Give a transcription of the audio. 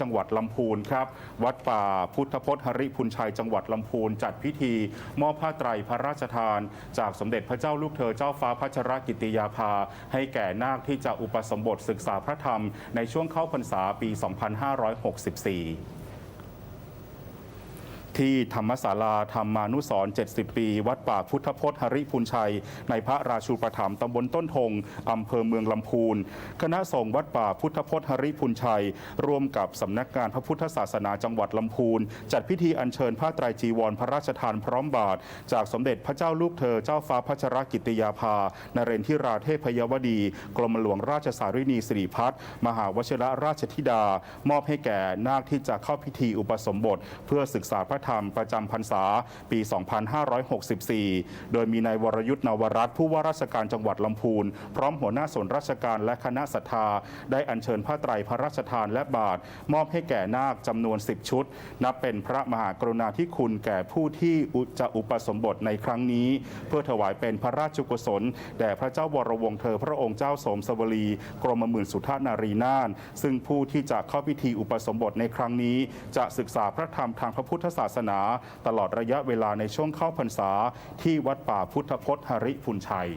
จังหวัดลำพูนครับ วัดป่าพุทธพจน์หริพุนชัยจังหวัดลำพูนจัดพิธี มอบผ้าไตรพระราชทาน จากสมเด็จพระเจ้าลูกเธอเจ้าฟ้าพัชรกิติยาภา ให้แก่นาคที่จะอุปสมบทศึกษาพระธรรมในช่วงเข้าพรรษาปี 2564 ที่ธรรมศาลาธรรมานุสร์70 ปี วัดป่าพุทธพจน์หริพุนชัย ในพระราชูปถัมภ์ตำบลต้นทงอำเภอเมืองลำพูน คณะสงฆ์วัดป่าพุทธพจน์หริพุนชัย ร่วมกับสำนักงานพระพุทธศาสนาจังหวัดลำพูน จัดพิธีอัญเชิญผ้าไตรจีวรพระราชทานพร้อมบาท จากสมเด็จพระเจ้าลูกเธอเจ้าฟ้าพัชรกิติยาภา นเรนทิราเทพยวดี กรมหลวงราชสารินีสิริพัฒมหาวชิรราชธิดา มอบให้แก่นาคที่จะเข้าพิธีอุปสมบท เพื่อศึกษาพระธรรมประจำพรรษาปี 2564 โดยมีนายวรยุทธ์นวรัตน์ผู้ว่าราชการจังหวัดลำพูน พร้อมหัวหน้าส่วนราชการและคณะศรัทธา ได้อัญเชิญผ้าไตรพระราชทานและบาท มอบให้แก่นาคจำนวน 10 ชุด นับเป็นพระมหากรุณาธิคุณแก่ผู้ที่จะอุปสมบทในครั้งนี้ เพื่อถวายเป็นพระราชกุศลแด่พระเจ้าวรวงเธอพระองค์เจ้าสมสวลีกรมหมื่นสุทธนารีนาถซึ่งผู้ที่จะเข้าพิธีอุปสมบทในครั้งนี้ จะศึกษาพระธรรมทางพระพุทธศาสนา ตลอดระยะเวลาในช่วงเข้าพรรษา ที่วัดป่าพุทธพจน์หริพุนชัย